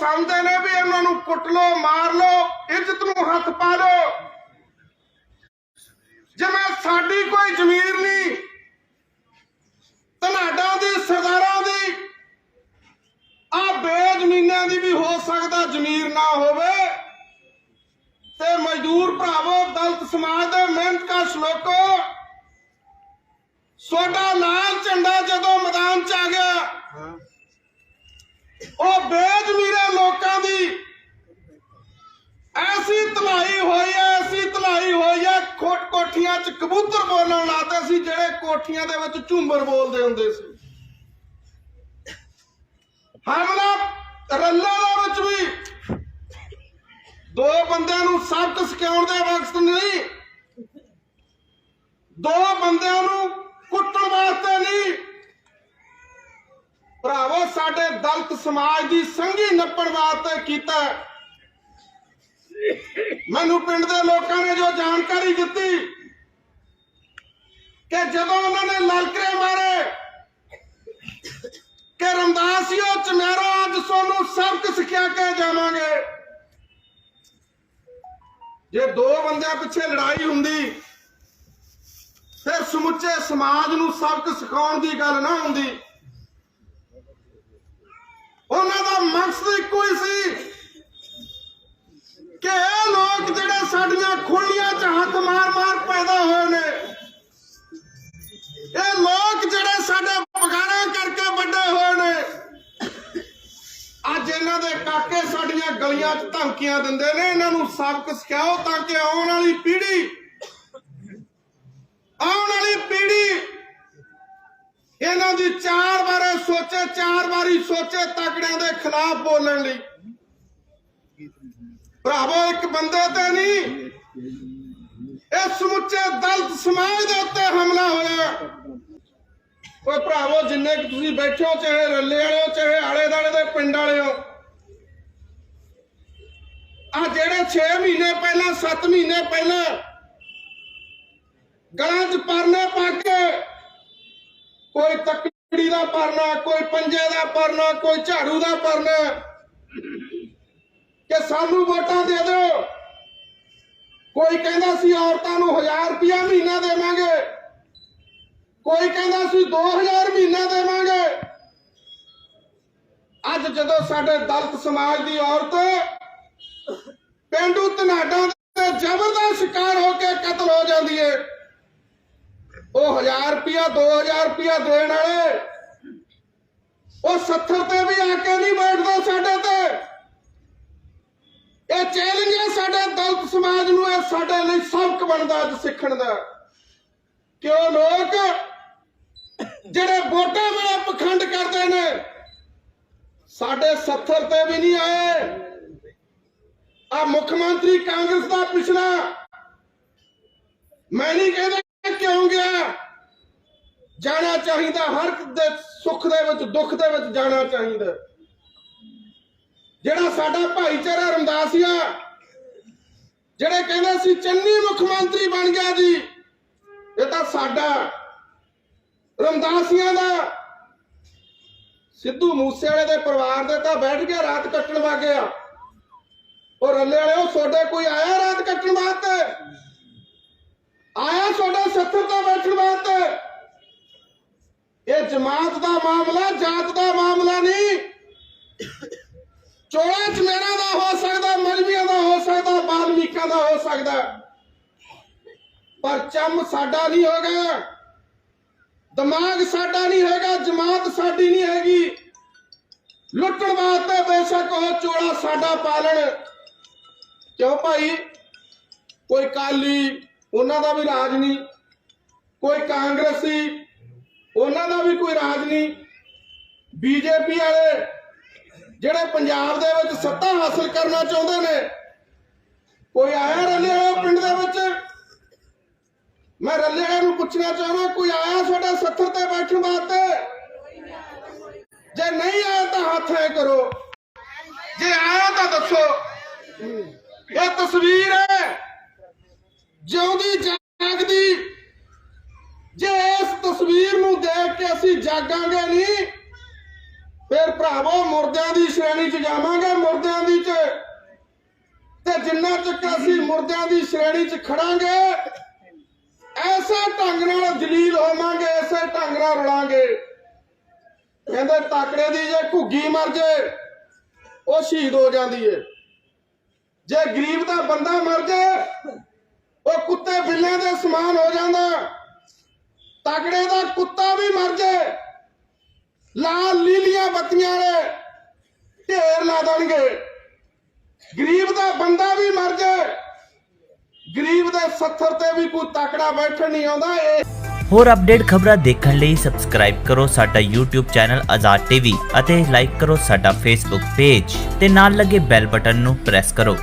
ਚਾਹੁੰਦੇ ਨੇ ਵੀ ਇਹਨਾਂ ਨੂੰ ਕੁੱਟ ਲੋ ਮਾਰ ਲੋ ਇੱਜ਼ਤ ਨੂੰ ਹੱਥ ਪਾ ਲੋ ਜਿਵੇਂ ਸਾਡੀ ਕੋਈ ਜ਼ਮੀਰ ਨਹੀਂ, ਧਨਾਡਾਂ ਦੀ, ਸਰਦਾਰਾਂ ਦੀ, ਆ ਬੇਜ਼ਮੀਨਾਂ ਦੀ ਵੀ ਹੋ ਸਕਦਾ ਜ਼ਮੀਰ ਨਾ ਹੋਵੇ। ਤੇ ਮਜ਼ਦੂਰ ਭਰਾਵੋ, ਦਲਤ ਸਮਾਜ ਦੇ ਮਿਹਨਤ ਕਸ਼ ਲੋਕੋ, ਸੋਡਾ ਲਾਲ ਝੰਡਾ ਜਦੋਂ ਮੈਦਾਨ ਚ ਆ ਗਿਆ ਉਹ ਬੇਜ਼ਮੀਰੇ ਲੋਕਾਂ ਦੀ ਐਸੀ ਤਲਾਈ ਹੋਈ ਐ ਐਸੀ ਤਲਾਈ ਹੋਈ ਐ ਖੋਟ ਕੋਠੀਆਂ 'ਚ ਕਬੂਤਰ ਬੋਲਣ ਲਾਤੇ ਸੀ, ਜਿਹੜੇ ਕੋਠੀਆਂ ਦੇ ਵਿੱਚ ਝੂੰਬਰ ਬੋਲਦੇ ਹੁੰਦੇ ਸੀ। ਹਮਲਾ ਰੱਲਾ ਦੇ ਵਿੱਚ ਵੀ। ਦੋ ਬੰਦਿਆਂ ਨੂੰ ਸਬਕ ਸਿਖਾਉਣ ਦੇ ਵਕਤ ਨਹੀਂ। ਦੋ ਬੰਦਿਆਂ ਨੂੰ ਕੁੱਟਣ ਵਾਸਤੇ ਨਹੀਂ ਭਰਾਵੋ ਸਾਡੇ ਦਲਿਤ ਸਮਾਜ ਦੀ ਸੰਗੀ ਨੱਪਣ ਵਾਸਤੇ ਕੀਤਾ ਮੈਨੂੰ ਪਿੰਡ ਦੇ ਲੋਕਾਂ ਨੇ ਜੋ ਜਾਣਕਾਰੀ ਦਿੱਤੀ ਕਿ ਜਦੋਂ ਉਹਨਾਂ ਨੇ ਲਲਕਰੇ ਮਾਰੇ ਕਿ ਰਮਦਾਸੀਓ ਚਮੇਰੋ ਅੱਜ ਤੁਹਾਨੂੰ ਸਬਕ ਸਿਖਿਆ ਕੇ ਜਾਵਾਂਗੇ। ਜੇ ਦੋ ਬੰਦਿਆਂ ਪਿੱਛੇ ਲੜਾਈ ਹੁੰਦੀ, ਫਿਰ ਸਮੁੱਚੇ ਸਮਾਜ ਨੂੰ ਸਬਕ ਸਿਖਾਉਣ ਦੀ ਗੱਲ ਨਾ ਹੁੰਦੀ ਉਹਨਾਂ ਦਾ ਮਕਸਦ ਇੱਕੋ ਹੀ ਸੀ ਕਿ ਇਹ ਲੋਕ ਜਿਹੜੇ ਸਾਡੀਆਂ ਖੁੱਲੀਆਂ ਚ ਹੱਥ ਮਾਰ-ਮਾਰ ਪੈਦਾ ਹੋਏ ਨੇ, ਇਹ ਲੋਕ ਜਿਹੜੇ ਸਾਡੇ ਬਗਾਨਾ ਕਰਕੇ ਵੱਡੇ ਹੋਏ ਨੇ, ਅੱਜ ਇਹਨਾਂ ਦੇ ਕਾਕੇ ਸਾਡੀਆਂ ਗਲੀਆਂ 'ਚ ਧਮਕੀਆਂ ਦਿੰਦੇ ਨੇ, ਇਹਨਾਂ ਨੂੰ ਸਬਕ ਸਿਖਾਓ ਤਾਂ ਕਿ ਆਉਣ ਵਾਲੀ ਪੀੜ੍ਹੀ ਆਉਣ ਵਾਲੀ ਪੀੜ੍ਹੀ ਇਹਨਾਂ ਦੀ ਚਾਰ ਵਾਰੇ ਸੋਚੇ, ਚਾਰ ਵਾਰੀ ਸੋਚੇ ਤਕੜਿਆਂ ਦੇ ਖਿਲਾਫ ਬੋਲਣ ਲਈ। ਭਰਾਵੋ, ਇੱਕ ਬੰਦੇ ਤੇ ਨਹੀਂ ਇਹ ਸਮੁੱਚੇ ਦਲਿਤ ਸਮਾਜ ਦੇ ਉੱਤੇ ਹਮਲਾ ਹੋਇਆ। ਓਏ ਭਰਾਵੋ, ਜਿੰਨੇ ਕਿ ਤੁਸੀਂ ਬੈਠੇ ਹੋ, ਚਾਹੇ ਰੱਲੇ ਵਾਲੇ ਹੋ ਚਾਹੇ ਆਲੇ ਦਾਲੇ ਦੇ ਪਿੰਡ ਵਾਲੇ ਹੋ ਆ ਜਿਹੜੇ 6 ਮਹੀਨੇ ਪਹਿਲਾਂ 7 ਮਹੀਨੇ ਪਹਿਲਾਂ ਗਲਾਂ 'ਚ ਪਰਨੇ ਪਾ ਕੇ ਕੋਈ ਤੱਕੜੀ ਦਾ ਪਰਨਾ, ਕੋਈ ਪੰਜੇ ਦਾ ਪਰਨਾ, ਕੋਈ ਝਾੜੂ ਦਾ ਪਰਨਾ ਕਿ ਸਾਨੂੰ ਵੋਟਾਂ ਦੇ ਦਿਓ। ਕੋਈ ਕਹਿੰਦਾ ਸੀ ਔਰਤਾਂ ਨੂੰ 1000 ਰੁਪਇਆ ਮਹੀਨਾ ਦੇਵਾਂਗੇ। ਕੋਈ ਕਹਿੰਦਾ ਸੀ 2000 ਮਹੀਨਾ ਦੇਵਾਂਗੇ। ਅੱਜ ਜਦੋਂ ਸਾਡੇ ਦਲਿਤ ਸਮਾਜ ਦੀ ਔਰਤ ਪਿੰਡੂ ਧਨਾਡਾਂ ਦੇ ਜ਼ਬਰ ਦਾ ਸ਼ਿਕਾਰ ਹੋ ਕੇ ਕਤਲ ਹੋ ਜਾਂਦੀ ਏ ਉਹ 1000 ਰੁਪਇਆ 2000 ਰੁਪਇਆ ਦੇਣ ਵਾਲੇ। ਉਹ 70 ਤੇ ਵੀ ਆ ਕੇ ਨਹੀਂ ਬੈਠਦਾ ਸਾਡੇ ਤੇ। ਇਹ ਚੈਲੰਜ ਹੈ ਸਾਡੇ ਦਲਿਤ ਸਮਾਜ ਨੂੰ, ਇਹ ਸਾਡੇ ਲਈ ਸਬਕ ਬਣਦਾ ਅੱਜ ਸਿੱਖਣ ਦਾ। ਕਿ ਉਹ ਲੋਕ ਜਿਹੜੇ ਵੋਟਾਂ ਵੇਲੇ ਪਖੰਡ ਕਰਦੇ ਨੇ, ਸਾਡੇ 70 ਤੇ ਵੀ ਨਹੀਂ ਆਏ। ਆ ਮੁੱਖ ਮੰਤਰੀ ਕਾਂਗਰਸ ਦਾ ਪਿਛਲਾ। ਮੈਂ ਨਹੀਂ ਕਹਿੰਦਾ ਜਾਣਾ ਚਾਹੀਦਾ, ਹਰ ਦੇ ਸੁੱਖ ਦੇ ਵਿੱਚ, ਦੁੱਖ ਦੇ ਵਿੱਚ ਜਾਣਾ ਚਾਹੀਦਾ। ਜਿਹੜਾ ਸਾਡਾ ਭਾਈਚਾਰਾ ਰਮਦਾਸੀਆ ਜਿਹੜੇ ਕਹਿੰਦੇ ਸੀ ਚੰਨੀ ਮੁੱਖ ਮੰਤਰੀ ਬਣ ਗਿਆ ਜੀ, ਇਹ ਤਾਂ ਸਾਡਾ ਰਮਦਾਸੀਆਂ ਦਾ। ਸਿੱਧੂ ਮੂਸੇ ਵਾਲੇ ਦੇ ਪਰਿਵਾਰ ਦੇ ਤਾਂ ਬੈਠ ਗਿਆ ਰਾਤ ਕੱਟਣ ਵਾਗੇ ਆ। ਉਹ ਰੱਲੇ ਵਾਲੇ, ਉਹ ਤੁਹਾਡੇ ਕੋਈ ਆਇਆ ਰਾਤ ਕੱਟਣ ਵਾਸਤੇ? ਆਇਆ ਤੁਹਾਡੇ 70 ਤੇ ਬੈਠਣ ਵਾਸਤੇ? ਇਹ ਜਮਾਤ ਦਾ ਮਾਮਲਾ, ਜਾਤ ਦਾ ਮਾਮਲਾ ਨਹੀਂ। ਚੋਲਾ ਚਮੇਰਾ ਦਾ ਹੋ ਸਕਦਾ, ਮਲਵੀਆਂ ਦਾ ਹੋ ਸਕਦਾ, ਬਾਲਮੀਕਾਂ ਦਾ ਹੋ ਸਕਦਾ। ਪਰ ਚੰਮ ਸਾਡਾ ਨਹੀਂ ਹੋਗਾ ਦਿਮਾਗ ਸਾਡਾ ਨਹੀਂ ਹੈਗਾ ਜਮਾਤ ਸਾਡੀ ਨਹੀਂ ਹੈਗੀ। ਲੁੱਟਣ ਵਾਸਤੇ ਬੇਸ਼ੱਕ ਉਹ ਚੋਲਾ ਸਾਡਾ ਪਾਲਣ। ਕਿਉਂ ਭਾਈ? ਕੋਈ ਕਾਲੀ, ਉਹਨਾਂ ਦਾ ਵੀ ਰਾਜ ਨਹੀਂ। ਕੋਈ ਕਾਂਗਰਸੀ ਉਹਨਾਂ ਦਾ ਵੀ ਕੋਈ ਰਾਜ ਨਹੀਂ। ਬੀਜੇਪੀ ਵਾਲੇ ਜਿਹੜੇ ਪੰਜਾਬ ਦੇ ਵਿੱਚ ਸੱਤਾ ਹਾਸਲ ਕਰਨਾ ਚਾਹੁੰਦੇ ਨੇ, ਕੋਈ ਆਇਆ ਰੱਲੇ ਵਾਲੇ ਪਿੰਡ ਦੇ ਵਿੱਚ? ਮੈਂ ਰੱਲੇ ਵਾਲੇ ਨੂੰ ਪੁੱਛਣਾ ਚਾਹੁੰਦਾ, ਕੋਈ ਆਇਆ ਤੁਹਾਡਾ 70 ਤੇ ਬੈਠਣ ਵਾਸਤੇ? ਜੇ ਨਹੀਂ ਆਇਆ ਤਾਂ ਹੱਥ ਐ ਕਰੋ। ਜੇ ਆਇਆ ਤਾਂ ਦੱਸੋ। ਇਹ ਤਸਵੀਰ ਹੈ। ਜਿਉਂਦੀ ਜਾਗਦੀ ਤਸਵੀਰ ਨੂੰ ਦੇਖ ਕੇ ਅਸੀਂ ਜਾਗਾਂਗੇ ਨਹੀਂ। ਫਿਰ ਭਰਾਵੋ, ਮੁਰਦਿਆਂ ਦੀ ਸ਼੍ਰੇਣੀ 'ਚ ਜਾਵਾਂਗੇ ਮੁਰਦੇ ਤੇ ਜਿੰਨਾ ਚਿਰ ਅਸੀਂ ਮੁਰਦਿਆਂ ਦੀ ਸ਼੍ਰੇਣੀ 'ਚ ਖੜਾਂਗੇ, ਐਸੇ ਢੰਗ ਨਾਲ ਜਲੀਲ ਹੋਵਾਂਗੇ, ਐਸੇ ਢੰਗ ਨਾਲ ਰੁਲਾਂਗੇ। ਕਹਿੰਦੇ, ਤਾਕੜੇ ਦੀ ਜੇ ਘੁੱਗੀ ਮਰ ਜੇ, ਉਹ ਸ਼ਹੀਦ ਹੋ ਜਾਂਦੀ ਏ। ਜੇ ਗਰੀਬ ਦਾ ਬੰਦਾ ਮਰ ਜੇ, ਉਹ ਕੁੱਤੇ ਬਿੱਲਿਆਂ ਦੇ ਸਮਾਨ ਹੋ ਜਾਂਦਾ। ਤਕੜੇ ਦਾ ਕੁੱਤਾ ਵੀ ਮਰ ਜੇ। ਲਾਲ ਲੀਲੀਆਂ ਬੱਤੀਆਂ ਵਾਲੇ ਢੇਰ ਲਾ ਦੇਣਗੇ। ਗਰੀਬ ਦਾ ਬੰਦਾ ਵੀ ਮਰ ਜੇ। ਗਰੀਬ ਦੇ ਸੱਥਰ ਤੇ ਵੀ ਕੋਈ ਤਕੜਾ ਬੈਠਣ ਨਹੀਂ ਆਉਂਦਾ। ਇਹ ਹੋਰ ਅਪਡੇਟ ਖਬਰਾਂ ਦੇਖਣ ਲਈ ਸਬਸਕ੍ਰਾਈਬ ਕਰੋ ਸਾਡਾ YouTube ਚੈਨਲ ਆਜ਼ਾਦ ਟੀਵੀ ਅਤੇ ਲਾਈਕ ਕਰੋ ਸਾਡਾ Facebook ਪੇਜ ਤੇ ਨਾਲ ਲੱਗੇ ਬੈਲ ਬਟਨ ਨੂੰ ਪ੍ਰੈਸ ਕਰੋ।